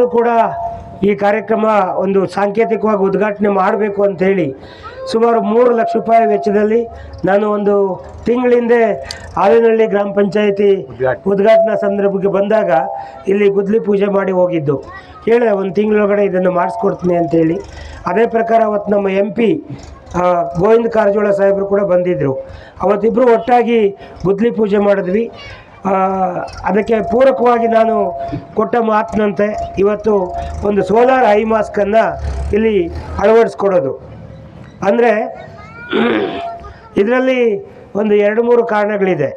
ಆದರೂ ಕೂಡ ಈ ಕಾರ್ಯಕ್ರಮ ಒಂದು ಸಾಂಕೇತಿಕವಾಗಿ ಉದ್ಘಾಟನೆ ಮಾಡಬೇಕು ಅಂತೇಳಿ ಸುಮಾರು ಮೂರು ಲಕ್ಷ ರೂಪಾಯಿ ವೆಚ್ಚದಲ್ಲಿ ನಾನು ಒಂದು ತಿಂಗಳಿಂದೆ ಆಲನಹಳ್ಳಿ ಗ್ರಾಮ ಪಂಚಾಯಿತಿ ಉದ್ಘಾಟನಾ. ಸಂದರ್ಭಕ್ಕೆ ಬಂದಾಗ ಇಲ್ಲಿ ಗುದ್ಲಿ ಪೂಜೆ ಮಾಡಿ ಹೋಗಿದ್ದು. ಹೇಳ ಒಂದು ತಿಂಗಳೊಳಗಡೆ ಇದನ್ನು ಮಾಡಿಸ್ಕೊಡ್ತೀನಿ ಅಂತೇಳಿ ಅದೇ ಪ್ರಕಾರ ಅವತ್ತು ನಮ್ಮ ಎಂ ಪಿ ಗೋವಿಂದ ಕಾರಜೋಳ ಸಾಹೇಬರು ಕೂಡ ಬಂದಿದ್ದರು ಅವತ್ತಿಬ್ಬರು ಒಟ್ಟಾಗಿ ಗುದ್ಲಿ ಪೂಜೆ ಮಾಡಿದ್ವಿ. ಅದಕ್ಕೆ ಪೂರಕವಾಗಿ ನಾನು ಕೊಟ್ಟ ಮಾತಿನಂತೆ ಇವತ್ತು ಒಂದು ಸೋಲಾರ್ ಐ ಮಾಸ್ಕನ್ನು ಇಲ್ಲಿ ಅಳವಡಿಸ್ಕೊಡೋದು. ಅಂದರೆ ಇದರಲ್ಲಿ ಒಂದು ಎರಡು ಮೂರು ಕಾರಣಗಳಿದೆ.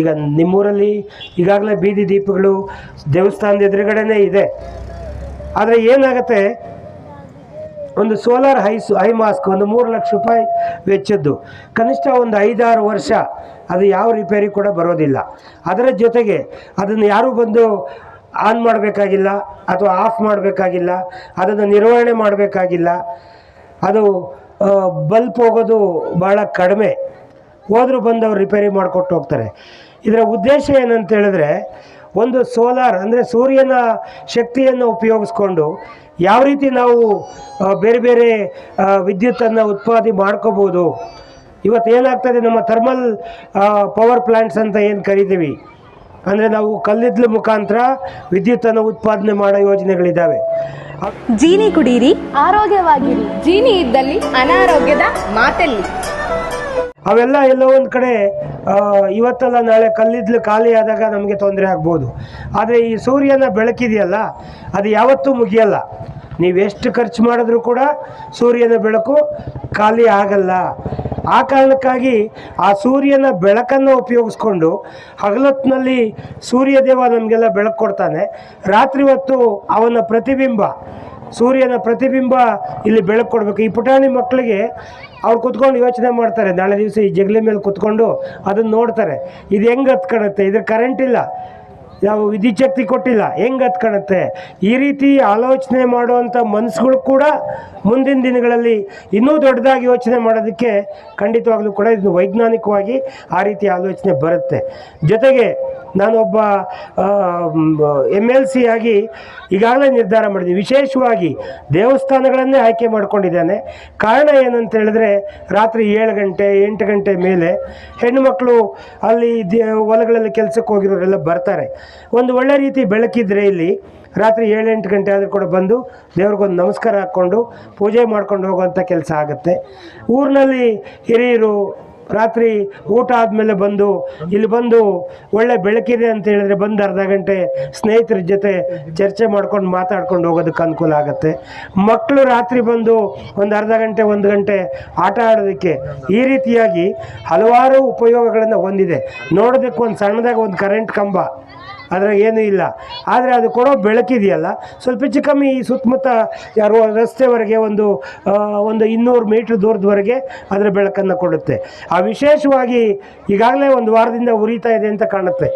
ಈಗ ನಿಮ್ಮೂರಲ್ಲಿ ಈಗಾಗಲೇ ಬೀದಿ ದೀಪಗಳು ದೇವಸ್ಥಾನದ ಎದುರುಗಡೆನೇ ಇದೆ. ಆದರೆ ಏನಾಗುತ್ತೆ? ಒಂದು ಸೋಲಾರ್ ಹೈಸ್, ಐ ಮಾಸ್ಕ್ ಒಂದು ಮೂರು ಲಕ್ಷ ರೂಪಾಯಿ ವೆಚ್ಚದ್ದು. ಕನಿಷ್ಠ ಒಂದು ಐದಾರು ವರ್ಷ ಅದು ಯಾವ ರಿಪೇರಿ ಕೂಡ ಬರೋದಿಲ್ಲ. ಅದರ ಜೊತೆಗೆ ಅದನ್ನು ಯಾರೂ ಬಂದು ಆನ್ ಮಾಡಬೇಕಾಗಿಲ್ಲ ಅಥವಾ ಆಫ್ ಮಾಡಬೇಕಾಗಿಲ್ಲ, ಅದನ್ನು ನಿರ್ವಹಣೆ ಮಾಡಬೇಕಾಗಿಲ್ಲ. ಅದು ಬಲ್ಪ್ ಹೋಗೋದು ಭಾಳ ಕಡಿಮೆ. ಹೋದರೂ ಬಂದು ಅವ್ರು ರಿಪೇರಿ ಮಾಡಿಕೊಟ್ಟು ಹೋಗ್ತಾರೆ. ಇದರ ಉದ್ದೇಶ ಏನಂತ ಹೇಳಿದ್ರೆ, ಒಂದು ಸೋಲಾರ್ ಅಂದರೆ ಸೂರ್ಯನ ಶಕ್ತಿಯನ್ನು ಉಪಯೋಗಿಸ್ಕೊಂಡು ಯಾವ ರೀತಿ ನಾವು ಬೇರೆ ಬೇರೆ ವಿದ್ಯುತ್ತನ್ನು ಉತ್ಪಾದನೆ ಮಾಡ್ಕೋಬೋದು. ಇವತ್ತು ಏನಾಗ್ತದೆ ನಮ್ಮ ಥರ್ಮಲ್ ಪವರ್ ಪ್ಲ್ಯಾಂಟ್ಸ್ ಅಂತ ಏನು ಕರಿತೀವಿ? ಅಂದರೆ ನಾವು ಕಲ್ಲಿದ್ದಲು ಮುಖಾಂತರ ವಿದ್ಯುತ್ತನ್ನು ಉತ್ಪಾದನೆ ಮಾಡೋ ಯೋಜನೆಗಳಿದ್ದಾವೆ. ಜೀನಿ ಕುಡೀರಿ ಆರೋಗ್ಯವಾಗಿರಿ. ಜೀನಿ ಇದ್ದಲ್ಲಿ ಅನಾರೋಗ್ಯದ ಮಾತೆಲ್ಲಿ. ಅವೆಲ್ಲ ಎಲ್ಲೋ ಒಂದು ಕಡೆ ಇವತ್ತಲ್ಲ ನಾಳೆ ಕಲ್ಲಿದ್ದಲು ಖಾಲಿ ಆದಾಗ ನಮಗೆ ತೊಂದರೆ ಆಗ್ಬೋದು. ಆದರೆ ಈ ಸೂರ್ಯನ ಬೆಳಕಿದೆಯಲ್ಲ, ಅದು ಯಾವತ್ತೂ ಮುಗಿಯಲ್ಲ. ನೀವು ಎಷ್ಟು ಖರ್ಚು ಮಾಡಿದ್ರೂ ಕೂಡ ಸೂರ್ಯನ ಬೆಳಕು ಖಾಲಿ ಆಗಲ್ಲ. ಆ ಕಾರಣಕ್ಕಾಗಿ ಆ ಸೂರ್ಯನ ಬೆಳಕನ್ನು ಉಪಯೋಗಿಸ್ಕೊಂಡು ಹಗಲೊತ್ತಿನಲ್ಲಿ ಸೂರ್ಯದೇವ ನಮಗೆಲ್ಲ ಬೆಳಕು ಕೊಡ್ತಾನೆ. ರಾತ್ರಿ ಹೊತ್ತು ಅವನ ಪ್ರತಿಬಿಂಬ, ಸೂರ್ಯನ ಪ್ರತಿಬಿಂಬ ಇಲ್ಲಿ ಬೆಳಕು ಕೊಡಬೇಕು. ಈ ಪುಟಾಣಿ ಮಕ್ಕಳಿಗೆ ಅವ್ರು ಕುತ್ಕೊಂಡು ಯೋಚನೆ ಮಾಡ್ತಾರೆ. ನಾಳೆ ದಿವಸ ಈ ಜಗಲಿ ಮೇಲೆ ಕುತ್ಕೊಂಡು ಅದನ್ನು ನೋಡ್ತಾರೆ. ಇದು ಹೆಂಗೆ ಹತ್ಕೊಳುತ್ತೆ ಇದ್ರ ಕರೆಂಟ್ ಇಲ್ಲ. ಯಾವ ವಿದ್ಯುತ್ ಶಕ್ತಿ ಕೊಟ್ಟಿಲ್ಲ. ಹೆಂಗೆ ಹತ್ಕೊಳುತ್ತೆ ಈ ರೀತಿ ಆಲೋಚನೆ ಮಾಡುವಂಥ ಮನಸ್ಸುಗಳು ಕೂಡ ಮುಂದಿನ ದಿನಗಳಲ್ಲಿ ಇನ್ನೂ ದೊಡ್ಡದಾಗಿ ಯೋಚನೆ ಮಾಡೋದಕ್ಕೆ ಖಂಡಿತವಾಗಲೂ ಕೂಡ ಇದನ್ನು ವೈಜ್ಞಾನಿಕವಾಗಿ ಆ ರೀತಿ ಆಲೋಚನೆ ಬರುತ್ತೆ. ಜೊತೆಗೆ ನಾನೊಬ್ಬ ಎಂ ಎಲ್, ಸಿ ಆಗಿ ಈಗಾಗಲೇ ನಿರ್ಧಾರ ಮಾಡಿದ್ದೀನಿ ವಿಶೇಷವಾಗಿ ದೇವಸ್ಥಾನಗಳನ್ನೇ ಆಯ್ಕೆ ಮಾಡಿಕೊಂಡಿದ್ದೇನೆ. ಕಾರಣ ಏನಂತ ಹೇಳಿದ್ರೆ, ರಾತ್ರಿ ಏಳು ಗಂಟೆ, ಎಂಟು ಗಂಟೆ ಮೇಲೆ ಹೆಣ್ಣುಮಕ್ಕಳು ಅಲ್ಲಿ ದೇ, ಹೊಲಗಳಲ್ಲಿ ಕೆಲಸಕ್ಕೆ ಹೋಗಿರೋರೆಲ್ಲ ಬರ್ತಾರೆ. ಒಂದು ಒಳ್ಳೆ ರೀತಿ ಬೆಳಕಿದ್ರೆ ಇಲ್ಲಿ ರಾತ್ರಿ ಏಳು ಎಂಟು ಗಂಟೆ ಆದರೂ ಕೂಡ ಬಂದು ದೇವ್ರಿಗೊಂದು ನಮಸ್ಕಾರ ಹಾಕ್ಕೊಂಡು ಪೂಜೆ ಮಾಡ್ಕೊಂಡು ಹೋಗುವಂಥ ಕೆಲಸ ಆಗುತ್ತೆ. ಊರಿನಲ್ಲಿ ಹಿರಿಯರು ರಾತ್ರಿ ಊಟ ಆದಮೇಲೆ ಬಂದು, ಇಲ್ಲಿ ಬಂದು ಒಳ್ಳೆ ಬೆಳಕಿದೆ ಅಂತ ಹೇಳಿದ್ರೆ ಬಂದು ಅರ್ಧ ಗಂಟೆ ಸ್ನೇಹಿತರ ಜೊತೆ ಚರ್ಚೆ ಮಾಡ್ಕೊಂಡು ಮಾತಾಡ್ಕೊಂಡು ಹೋಗೋದಕ್ಕೆ ಅನುಕೂಲ ಆಗುತ್ತೆ. ಮಕ್ಕಳು ರಾತ್ರಿ ಬಂದು ಒಂದು ಅರ್ಧ ಗಂಟೆ, ಒಂದು ಗಂಟೆ ಆಟ ಆಡೋದಕ್ಕೆ ಈ ರೀತಿಯಾಗಿ ಹಲವಾರು ಉಪಯೋಗಗಳನ್ನು ಹೊಂದಿದೆ. ನೋಡೋದಕ್ಕೆ ಒಂದು ಸಣ್ಣದಾಗ ಒಂದು ಕರೆಂಟ್ ಕಂಬ, ಅದ್ರಾಗ ಏನೂ ಇಲ್ಲ. ಆದರೆ ಅದು ಕೊಡೋ ಬೆಳಕಿದೆಯಲ್ಲ ಸ್ವಲ್ಪ ಹೆಚ್ಚು ಕಮ್ಮಿ ಈ ಸುತ್ತಮುತ್ತ ಯಾರು ರಸ್ತೆವರೆಗೆ ಒಂದು ಒಂದು ಇನ್ನೂರು ಮೀಟ್ರ್ ದೂರದವರೆಗೆ ಅದರ ಬೆಳಕನ್ನು ಕೊಡುತ್ತೆ. ಆ ವಿಶೇಷವಾಗಿ ಈಗಾಗಲೇ ಒಂದು ವಾರದಿಂದ ಉರಿತಾ ಇದೆ ಅಂತ ಕಾಣುತ್ತೆ.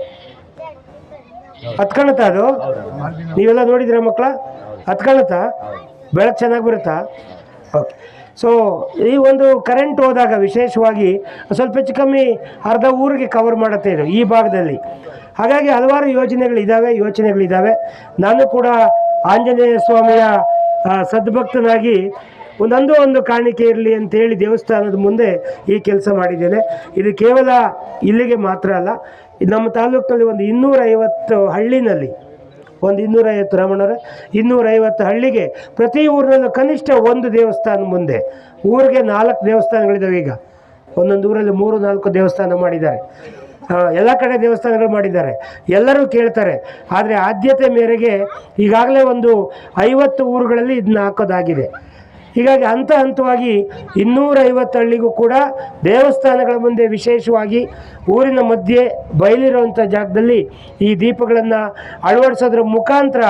ಹತ್ಕೊಳುತ್ತಾ ಅದು? ನೀವೆಲ್ಲ ನೋಡಿದ್ರ ಮಕ್ಕಳ? ಹತ್ಕೊಳುತ್ತಾ ಬೆಳಕು ಚೆನ್ನಾಗಿ ಬರುತ್ತಾ? ಓಕೆ ಸೊ ಈ ಒಂದು ಕರೆಂಟ್ ಹೋದಾಗ ವಿಶೇಷವಾಗಿ ಸ್ವಲ್ಪ ಹೆಚ್ಚು ಕಮ್ಮಿ ಅರ್ಧ ಊರಿಗೆ ಕವರ್ ಮಾಡುತ್ತೆ ಇದು, ಈ ಭಾಗದಲ್ಲಿ. ಹಾಗಾಗಿ ಹಲವಾರು ಯೋಜನೆಗಳಿದ್ದಾವೆ ಯೋಚನೆಗಳಿದ್ದಾವೆ ನಾನು ಕೂಡ ಆಂಜನೇಯ ಸ್ವಾಮಿಯ ಸದ್ಭಕ್ತನಾಗಿ ಒಂದೊಂದು ಒಂದು ಕಾಣಿಕೆ ಇರಲಿ ಅಂತೇಳಿ ದೇವಸ್ಥಾನದ ಮುಂದೆ ಈ ಕೆಲಸ ಮಾಡಿದ್ದೇನೆ. ಇದು ಕೇವಲ ಇಲ್ಲಿಗೆ ಮಾತ್ರ ಅಲ್ಲ, ನಮ್ಮ ತಾಲೂಕಿನಲ್ಲಿ ಒಂದು ಇನ್ನೂರೈವತ್ತು ಹಳ್ಳಿನಲ್ಲಿ, ಒಂದು ಇನ್ನೂರೈವತ್ತು ರಮಣರ, ಇನ್ನೂರೈವತ್ತು ಹಳ್ಳಿಗೆ ಪ್ರತಿ ಊರಿನಲ್ಲೂ ಕನಿಷ್ಠ ಒಂದು ದೇವಸ್ಥಾನ ಮುಂದೆ, ಊರಿಗೆ ನಾಲ್ಕು ದೇವಸ್ಥಾನಗಳಿದ್ದಾವೆ ಈಗ. ಒಂದೊಂದು ಊರಲ್ಲಿ ಮೂರು ನಾಲ್ಕು ದೇವಸ್ಥಾನ ಮಾಡಿದ್ದಾರೆ. ಎಲ್ಲ ಕಡೆ ದೇವಸ್ಥಾನಗಳು ಮಾಡಿದ್ದಾರೆ. ಎಲ್ಲರೂ ಕೇಳ್ತಾರೆ. ಆದರೆ ಆದ್ಯತೆ ಮೇರೆಗೆ ಈಗಾಗಲೇ ಒಂದು ಐವತ್ತು ಊರುಗಳಲ್ಲಿ ಇದನ್ನ ಹಾಕೋದಾಗಿದೆ. ಹೀಗಾಗಿ ಹಂತ ಹಂತವಾಗಿ ಇನ್ನೂರೈವತ್ತು ಹಳ್ಳಿಗೂ ಕೂಡ ದೇವಸ್ಥಾನಗಳ ಮುಂದೆ ವಿಶೇಷವಾಗಿ ಊರಿನ ಮಧ್ಯೆ ಬಯಲಿರುವಂಥ ಜಾಗದಲ್ಲಿ ಈ ದೀಪಗಳನ್ನು ಅಳವಡಿಸೋದ್ರ ಮುಖಾಂತರ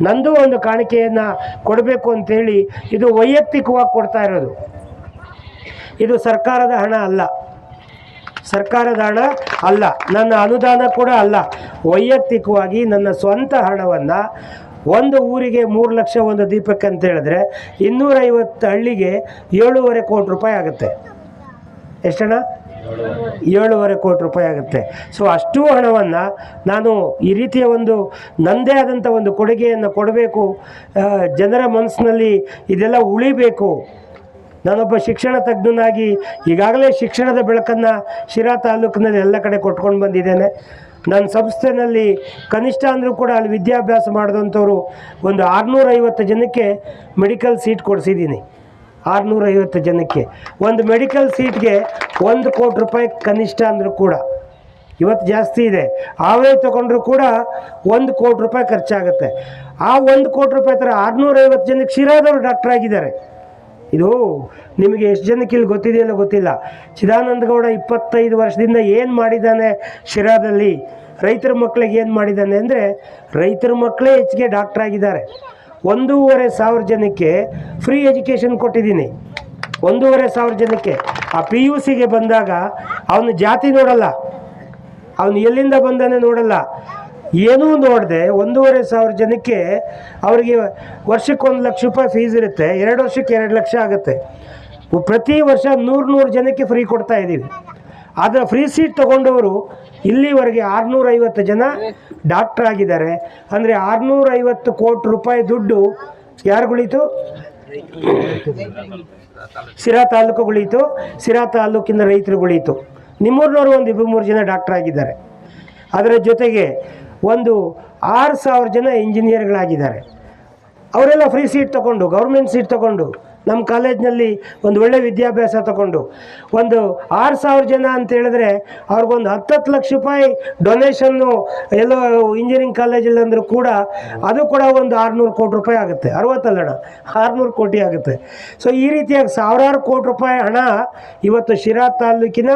ನಂದು ಒಂದು ಕಾಣಿಕೆಯನ್ನು ಕೊಡಬೇಕು ಅಂತೇಳಿ ಇದು ವೈಯಕ್ತಿಕವಾಗಿ ಕೊಡ್ತಾ ಇರೋದು. ಇದು ಸರ್ಕಾರದ ಹಣ ಅಲ್ಲ. ಸರ್ಕಾರದ ಹಣ ಅಲ್ಲ, ನನ್ನ ಅನುದಾನ ಕೂಡ ಅಲ್ಲ. ವೈಯಕ್ತಿಕವಾಗಿ ನನ್ನ ಸ್ವಂತ ಹಣವನ್ನು ಒಂದು ಊರಿಗೆ ಮೂರು ಲಕ್ಷ ಒಂದು ದೀಪಕ್ಕೆ ಅಂತ ಹೇಳಿದ್ರೆ ಇನ್ನೂರೈವತ್ತು ಹಳ್ಳಿಗೆ ಏಳೂವರೆ ಕೋಟಿ ರೂಪಾಯಿ ಆಗುತ್ತೆ. ಎಷ್ಟಣ್ಣ? ಏಳುವರೆ ಕೋಟಿ ರೂಪಾಯಿ ಆಗುತ್ತೆ. ಸೊ ಅಷ್ಟು ಹಣವನ್ನು ನಾನು ಈ ರೀತಿಯ ಒಂದು ನನ್ನದೇ ಆದಂಥ ಒಂದು ಕೊಡುಗೆಯನ್ನು ಕೊಡಬೇಕು. ಜನರ ಮನಸ್ಸಿನಲ್ಲಿ ಇದೆಲ್ಲ ಉಳಿಬೇಕು. ನಾನೊಬ್ಬ ಶಿಕ್ಷಣ ತಜ್ಞನಾಗಿ ಈಗಾಗಲೇ ಶಿಕ್ಷಣದ ಬೆಳಕನ್ನು ಶಿರಾ ತಾಲೂಕಿನಲ್ಲಿ ಎಲ್ಲ ಕಡೆ ಕೊಟ್ಕೊಂಡು ಬಂದಿದ್ದೇನೆ. ನನ್ನ ಸಂಸ್ಥೆನಲ್ಲಿ ಕನಿಷ್ಠ ಅಂದರೂ ಕೂಡ ಅಲ್ಲಿ ವಿದ್ಯಾಭ್ಯಾಸ ಮಾಡಿದಂಥವ್ರು ಒಂದು ಆರುನೂರೈವತ್ತು ಜನಕ್ಕೆ ಮೆಡಿಕಲ್ ಸೀಟ್ ಕೊಡಿಸಿದ್ದೀನಿ. ಆರುನೂರೈವತ್ತು ಜನಕ್ಕೆ. ಒಂದು ಮೆಡಿಕಲ್ ಸೀಟ್ಗೆ ಒಂದು ಕೋಟಿ ರೂಪಾಯಿ ಕನಿಷ್ಠ ಅಂದರೂ ಕೂಡ. ಇವತ್ತು ಜಾಸ್ತಿ ಇದೆ. ಆವೇ ತೊಗೊಂಡ್ರು ಕೂಡ ಒಂದು ಕೋಟಿ ರೂಪಾಯಿ ಖರ್ಚಾಗುತ್ತೆ. ಆ ಒಂದು ಕೋಟಿ ರೂಪಾಯಿ ಥರ ಆರುನೂರೈವತ್ತು ಜನಕ್ಕೆ ಶಿರಾದವರು ಡಾಕ್ಟರ್ ಆಗಿದ್ದಾರೆ ಇದು ನಿಮಗೆ ಎಷ್ಟು ಜನಕ್ಕೆ ಇಲ್ಲಿ ಗೊತ್ತಿದೆಯಲ್ಲ ಗೊತ್ತಿಲ್ಲ. ಚಿದಾನಂದ ಗೌಡ ಇಪ್ಪತ್ತೈದು ವರ್ಷದಿಂದ ಏನು ಮಾಡಿದ್ದಾನೆ ಶಿರಾದಲ್ಲಿ? ರೈತರ ಮಕ್ಕಳಿಗೆ ಏನು ಮಾಡಿದ್ದಾನೆ ಅಂದರೆ ರೈತರ ಮಕ್ಕಳೇ ಹೆಚ್ಚಿಗೆ ಡಾಕ್ಟರ್ ಆಗಿದ್ದಾರೆ. ಒಂದೂವರೆ ಸಾವಿರ ಜನಕ್ಕೆ ಫ್ರೀ ಎಜುಕೇಷನ್ ಕೊಟ್ಟಿದ್ದೀನಿ. ಒಂದೂವರೆ ಸಾವಿರ ಜನಕ್ಕೆ. ಆ ಪಿ ಯು ಸಿಗೆ ಬಂದಾಗ ಅವನು ಜಾತಿ ನೋಡಲ್ಲ. ಅವನು ಎಲ್ಲಿಂದ ಬಂದಾನೆ ನೋಡಲ್ಲ. ಏನೂ ನೋಡದೆ ಒಂದೂವರೆ ಸಾವಿರ ಜನಕ್ಕೆ ಅವರಿಗೆ ವರ್ಷಕ್ಕೆ ಒಂದು ಲಕ್ಷ ರೂಪಾಯಿ ಫೀಸ್ ಇರುತ್ತೆ. ಎರಡು ವರ್ಷಕ್ಕೆ ಎರಡು ಲಕ್ಷ ಆಗುತ್ತೆ. ಪ್ರತಿ ವರ್ಷ ನೂರು ನೂರು ಜನಕ್ಕೆ ಫ್ರೀ ಕೊಡ್ತಾ ಇದ್ದೀವಿ. ಆದರೆ ಫ್ರೀ ಸೀಟ್ ತೊಗೊಂಡವರು ಇಲ್ಲಿವರೆಗೆ ಆರುನೂರೈವತ್ತು ಜನ ಡಾಕ್ಟರ್ ಆಗಿದ್ದಾರೆ. ಅಂದರೆ ಆರುನೂರೈವತ್ತು ಕೋಟಿ ರೂಪಾಯಿ ದುಡ್ಡು ಯಾರುಗಳಿತು ಸಿರಾ ತಾಲೂಕುಗಳೀತು ಸಿರಾ ತಾಲೂಕಿನ ರೈತರುಗಳೀತು ನಿಮ್ಮೂರಿನವರು ಒಂದು ಇಬ್ಬರು ಮೂರು ಜನ ಡಾಕ್ಟರ್ ಆಗಿದ್ದಾರೆ. ಅದರ ಜೊತೆಗೆ ಒಂದು ಆರು ಸಾವಿರ ಜನ ಇಂಜಿನಿಯರ್ಗಳಾಗಿದ್ದಾರೆ ಅವರೆಲ್ಲ ಫ್ರೀ ಸೀಟ್ ತಗೊಂಡು ಗೌರ್ಮೆಂಟ್ ಸೀಟ್ ತಗೊಂಡು ನಮ್ಮ ಕಾಲೇಜ್ನಲ್ಲಿ ಒಂದು ಒಳ್ಳೆ ವಿದ್ಯಾಭ್ಯಾಸ ತಗೊಂಡು. ಒಂದು ಆರು ಸಾವಿರ ಜನ ಅಂತ ಹೇಳಿದ್ರೆ ಅವ್ರಿಗೊಂದು ಹತ್ತತ್ತು ಲಕ್ಷ ರೂಪಾಯಿ ಡೊನೇಷನ್ನು ಎಲ್ಲೋ ಇಂಜಿನಿಯರಿಂಗ್ ಕಾಲೇಜಲ್ಲಿ ಅಂದರೂ ಕೂಡ ಅದು ಕೂಡ ಒಂದು ಆರುನೂರು ಕೋಟಿ ರೂಪಾಯಿ ಆಗುತ್ತೆ. ಅರವತ್ತಲ್ಲಣ ಆರುನೂರು ಕೋಟಿ ಆಗುತ್ತೆ. ಸೊ ಈ ರೀತಿಯಾಗಿ ಸಾವಿರಾರು ಕೋಟಿ ರೂಪಾಯಿ ಹಣ ಇವತ್ತು ಶಿರಾ ತಾಲೂಕಿನ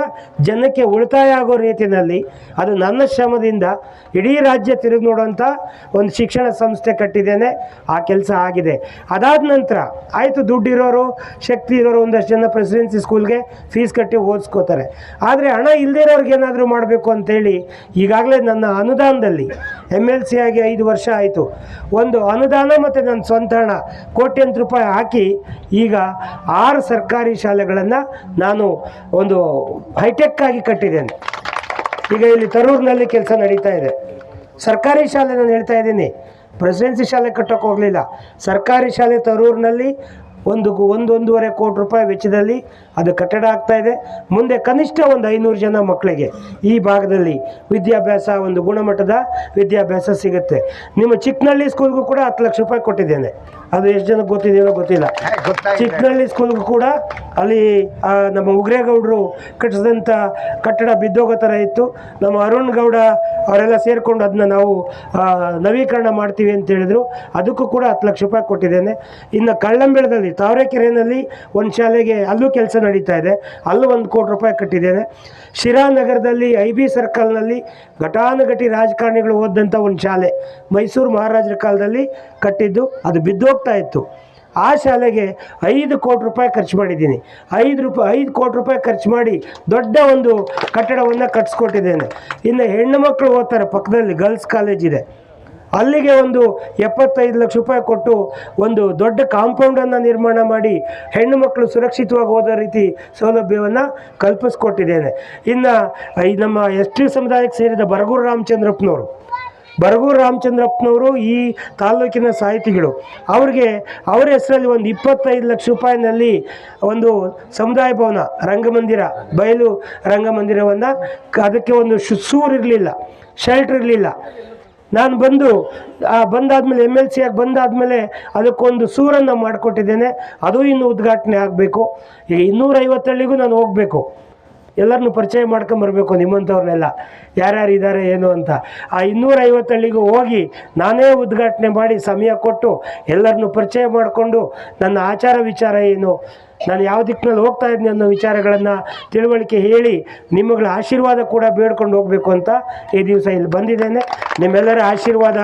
ಜನಕ್ಕೆ ಉಳಿತಾಯ ಆಗೋ ರೀತಿಯಲ್ಲಿ ಅದು ನನ್ನ ಶ್ರಮದಿಂದ ಇಡೀ ರಾಜ್ಯ ತಿರುಗಿ ನೋಡುವಂಥ ಒಂದು ಶಿಕ್ಷಣ ಸಂಸ್ಥೆ ಕಟ್ಟಿದ್ದೇನೆ. ಆ ಕೆಲಸ ಆಗಿದೆ. ಅದಾದ ನಂತರ ಆಯಿತು ದುಡ್ಡಿರೋರು ಶಕ್ತಿ ಇರೋರು ಒಂದಷ್ಟು ಜನ ಪ್ರೆಸಿಡೆನ್ಸಿ ಸ್ಕೂಲ್ಗೆ ಫೀಸ್ ಕಟ್ಟಿ ಓದಿಸ್ಕೋತಾರೆ. ಆದರೆ ಹಣ ಇಲ್ಲದೇ ಇರೋರಿಗೆ ಏನಾದರೂ ಮಾಡಬೇಕು ಅಂತೇಳಿ ಈಗಾಗಲೇ ನನ್ನ ಅನುದಾನದಲ್ಲಿ ಎಂ ಎಲ್ ಸಿ ಆಗಿ ಐದು ವರ್ಷ ಆಯಿತು. ಒಂದು ಅನುದಾನ ಮತ್ತು ನನ್ನ ಸ್ವಂತ ಹಣ ಕೋಟ್ಯಂತ ರೂಪಾಯಿ ಹಾಕಿ ಈಗ ಆರು ಸರ್ಕಾರಿ ಶಾಲೆಗಳನ್ನು ನಾನು ಒಂದು ಹೈಟೆಕ್ ಆಗಿ ಕಟ್ಟಿದ್ದೇನೆ. ಈಗ ಇಲ್ಲಿ ತರೂರಿನಲ್ಲಿ ಕೆಲಸ ನಡೀತಾ ಇದೆ. ಸರ್ಕಾರಿ ಶಾಲೆ ನಾನು ಹೇಳ್ತಾ ಇದ್ದೀನಿ. ಪ್ರೆಸಿಡೆನ್ಸಿ ಶಾಲೆ ಕಟ್ಟೋಕೆ ಹೋಗಲಿಲ್ಲ. ಸರ್ಕಾರಿ ಶಾಲೆ ತರೂರಿನಲ್ಲಿ ಒಂದು ಒಂದು ಒಂದೂವರೆ ಕೋಟಿ ರೂಪಾಯಿ ವೆಚ್ಚದಲ್ಲಿ ಅದು ಕಟ್ಟಡ ಆಗ್ತಾ ಇದೆ. ಮುಂದೆ ಕನಿಷ್ಠ ಒಂದು ಐನೂರು ಜನ ಮಕ್ಕಳಿಗೆ ಈ ಭಾಗದಲ್ಲಿ ವಿದ್ಯಾಭ್ಯಾಸ ಒಂದು ಗುಣಮಟ್ಟದ ವಿದ್ಯಾಭ್ಯಾಸ ಸಿಗುತ್ತೆ. ನಿಮ್ಮ ಚಿಕ್ಕನಹಳ್ಳಿ ಸ್ಕೂಲ್ಗೂ ಕೂಡ ಹತ್ತು ಲಕ್ಷ ರೂಪಾಯಿ ಕೊಟ್ಟಿದ್ದೇನೆ. ಅದು ಎಷ್ಟು ಜನಕ್ಕೆ ಗೊತ್ತಿದೆಯೋ ಗೊತ್ತಿಲ್ಲ. ಚಿಕ್ಕನಹಳ್ಳಿ ಸ್ಕೂಲ್ಗೂ ಕೂಡ ಅಲ್ಲಿ ನಮ್ಮ ಉಗ್ರೇಗೌಡರು ಕಟ್ಟಿಸಿದಂಥ ಕಟ್ಟಡ ಬಿದ್ದೋಗೋ ಥರ ಇತ್ತು. ನಮ್ಮ ಅರುಣ್ ಗೌಡ ಅವರೆಲ್ಲ ಸೇರಿಕೊಂಡು ಅದನ್ನ ನಾವು ನವೀಕರಣ ಮಾಡ್ತೀವಿ ಅಂತ ಹೇಳಿದ್ರು. ಅದಕ್ಕೂ ಕೂಡ ಹತ್ತು ಲಕ್ಷ ರೂಪಾಯಿ ಕೊಟ್ಟಿದ್ದೇನೆ. ಇನ್ನು ಕಳ್ಳಂಬೆಳದಲ್ಲಿ ತಾವರೆಕೆರೆಯಲ್ಲಿ ಒಂದು ಶಾಲೆಗೆ ಅಲ್ಲೂ ಕೆಲಸ ನಡೀತಾ ಇದೆ. ಅಲ್ಲೂ ಒಂದು ಕೋಟಿ ರೂಪಾಯಿ ಕಟ್ಟಿದ್ದೇನೆ. ಶಿರಾ ನಗರದಲ್ಲಿ ಐ ಬಿ ಸರ್ಕಲ್ನಲ್ಲಿ ಘಟಾನುಘಟಿ ರಾಜಕಾರಣಿಗಳು ಓದಂಥ ಒಂದು ಶಾಲೆ ಮೈಸೂರು ಮಹಾರಾಜರ ಕಾಲದಲ್ಲಿ ಕಟ್ಟಿದ್ದು. ಅದು ಬಿದ್ದೋಗ್ತಾ ಇತ್ತು. ಆ ಶಾಲೆಗೆ ಐದು ಕೋಟಿ ರೂಪಾಯಿ ಖರ್ಚು ಮಾಡಿದ್ದೀನಿ. ಐದು ರೂಪಾಯಿ ಐದು ಕೋಟಿ ರೂಪಾಯಿ ಖರ್ಚು ಮಾಡಿ ದೊಡ್ಡ ಒಂದು ಕಟ್ಟಡವನ್ನು ಕಟ್ಸ್ಕೊಟ್ಟಿದ್ದೇನೆ. ಇನ್ನು ಹೆಣ್ಣು ಮಕ್ಕಳು ಓದ್ತಾರೆ ಪಕ್ಕದಲ್ಲಿ ಗರ್ಲ್ಸ್ ಕಾಲೇಜ್ ಇದೆ. ಅಲ್ಲಿಗೆ ಒಂದು ಎಪ್ಪತ್ತೈದು ಲಕ್ಷ ರೂಪಾಯಿ ಕೊಟ್ಟು ಒಂದು ದೊಡ್ಡ ಕಾಂಪೌಂಡನ್ನು ನಿರ್ಮಾಣ ಮಾಡಿ ಹೆಣ್ಣು ಮಕ್ಕಳು ಸುರಕ್ಷಿತವಾಗಿ ಹೋದ ರೀತಿ ಸೌಲಭ್ಯವನ್ನು ಕಲ್ಪಿಸ್ಕೊಟ್ಟಿದ್ದೇನೆ. ಇನ್ನು ಈ ನಮ್ಮ ಎಸ್ ಟಿ ಸಮುದಾಯಕ್ಕೆ ಸೇರಿದ ಬರಗೂರು ರಾಮಚಂದ್ರಪ್ಪನವರು ಬರಗೂರು ರಾಮಚಂದ್ರಪ್ಪನವರು ಈ ತಾಲೂಕಿನ ಸಾಹಿತಿಗಳು, ಅವ್ರಿಗೆ ಅವರ ಹೆಸರಲ್ಲಿ ಒಂದು ಇಪ್ಪತ್ತೈದು ಲಕ್ಷ ರೂಪಾಯಿನಲ್ಲಿ ಒಂದು ಸಮುದಾಯ ಭವನ, ರಂಗಮಂದಿರ, ಬಯಲು ರಂಗಮಂದಿರವನ್ನು ಅದಕ್ಕೆ ಒಂದು ಶು ಸೂರ್ ಇರಲಿಲ್ಲ ಶೆಲ್ಟರ್ ಇರಲಿಲ್ಲ. ನಾನು ಬಂದು ಬಂದಾದಮೇಲೆ ಎಂ ಎಲ್ ಸಿ ಆಗಿ ಬಂದಾದಮೇಲೆ ಅದಕ್ಕೊಂದು ಸೂರನ್ನು ಮಾಡಿಕೊಟ್ಟಿದ್ದೇನೆ. ಅದು ಇನ್ನು ಉದ್ಘಾಟನೆ ಆಗಬೇಕು. ಈಗ ಇನ್ನೂರೈವತ್ತಳ್ಳಿಗೂ ನಾನು ಹೋಗಬೇಕು. ಎಲ್ಲರನ್ನು ಪರಿಚಯ ಮಾಡ್ಕೊಂಬರ್ಬೇಕು ನಿಮ್ಮಂಥವ್ರನ್ನೆಲ್ಲ. ಯಾರ್ಯಾರು ಇದ್ದಾರೆ, ಏನು ಅಂತ. ಆ ಇನ್ನೂರೈವತ್ತಳ್ಳಿಗೂ ಹೋಗಿ ನಾನೇ ಉದ್ಘಾಟನೆ ಮಾಡಿ ಸಮಯ ಕೊಟ್ಟು ಎಲ್ಲರನ್ನು ಪರಿಚಯ ಮಾಡಿಕೊಂಡು ನನ್ನ ಆಚಾರ ವಿಚಾರ ಏನು ನಾನು ಯಾವ ದಿಕ್ಕಿನಲ್ಲಿ ಹೋಗ್ತಾ ಇದ್ದೀನಿ ಅನ್ನೋ ವಿಚಾರಗಳನ್ನು ತಿಳುವಳಿಕೆ ಹೇಳಿ ನಿಮ್ಮಗಳ ಆಶೀರ್ವಾದ ಕೂಡ ಬೇಡ್ಕೊಂಡು ಹೋಗಬೇಕು ಅಂತ ಈ ದಿವಸ ಇಲ್ಲಿ ಬಂದಿದ್ದೇನೆ. ನಿಮ್ಮೆಲ್ಲರ ಆಶೀರ್ವಾದ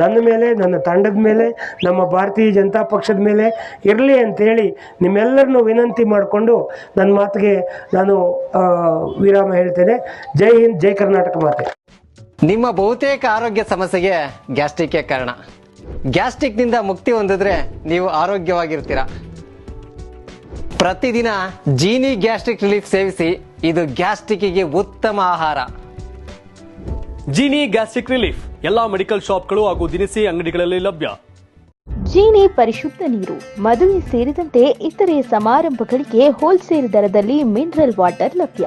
ನನ್ನ ಮೇಲೆ, ನನ್ನ ತಂಡದ ಮೇಲೆ, ನಮ್ಮ ಭಾರತೀಯ ಜನತಾ ಪಕ್ಷದ ಮೇಲೆ ಇರಲಿ ಅಂತೇಳಿ ನಿಮ್ಮೆಲ್ಲರನ್ನು ವಿನಂತಿ ಮಾಡಿಕೊಂಡು ನನ್ನ ಮಾತಿಗೆ ನಾನು ವಿರಾಮ ಹೇಳ್ತೇನೆ. ಜೈ ಹಿಂದ್, ಜೈ ಕರ್ನಾಟಕ ಮಾತೆ. ನಿಮ್ಮ ಬಹುತೇಕ ಆರೋಗ್ಯ ಸಮಸ್ಯೆಗೆ ಗ್ಯಾಸ್ಟ್ರಿಕ್ ಕಾರಣ. ಗ್ಯಾಸ್ಟ್ರಿಕ್ನಿಂದ ಮುಕ್ತಿ ಹೊಂದಿದ್ರೆ ನೀವು ಆರೋಗ್ಯವಾಗಿರ್ತೀರಾ. ಪ್ರತಿದಿನ ಜೀನಿ ಗ್ಯಾಸ್ಟ್ರಿಕ್ ರಿಲೀಫ್ ಸೇವಿಸಿ ಇದು ಗ್ಯಾಸ್ಟ್ರಿಕ್ಗೆ ಉತ್ತಮ ಆಹಾರ. ಜೀನಿ ಗ್ಯಾಸ್ಟ್ರಿಕ್ ರಿಲೀಫ್ ಎಲ್ಲಾ ಮೆಡಿಕಲ್ ಶಾಪ್ಗಳು ಹಾಗೂ ದಿನಸಿ ಅಂಗಡಿಗಳಲ್ಲಿ ಲಭ್ಯ. ಜೀನಿ ಪರಿಶುದ್ಧ ನೀರು ಮದುವೆ ಸೇರಿದಂತೆ ಇತರೆ ಸಮಾರಂಭಗಳಿಗೆ ಹೋಲ್ಸೇಲ್ ದರದಲ್ಲಿ ಮಿನರಲ್ ವಾಟರ್ ಲಭ್ಯ.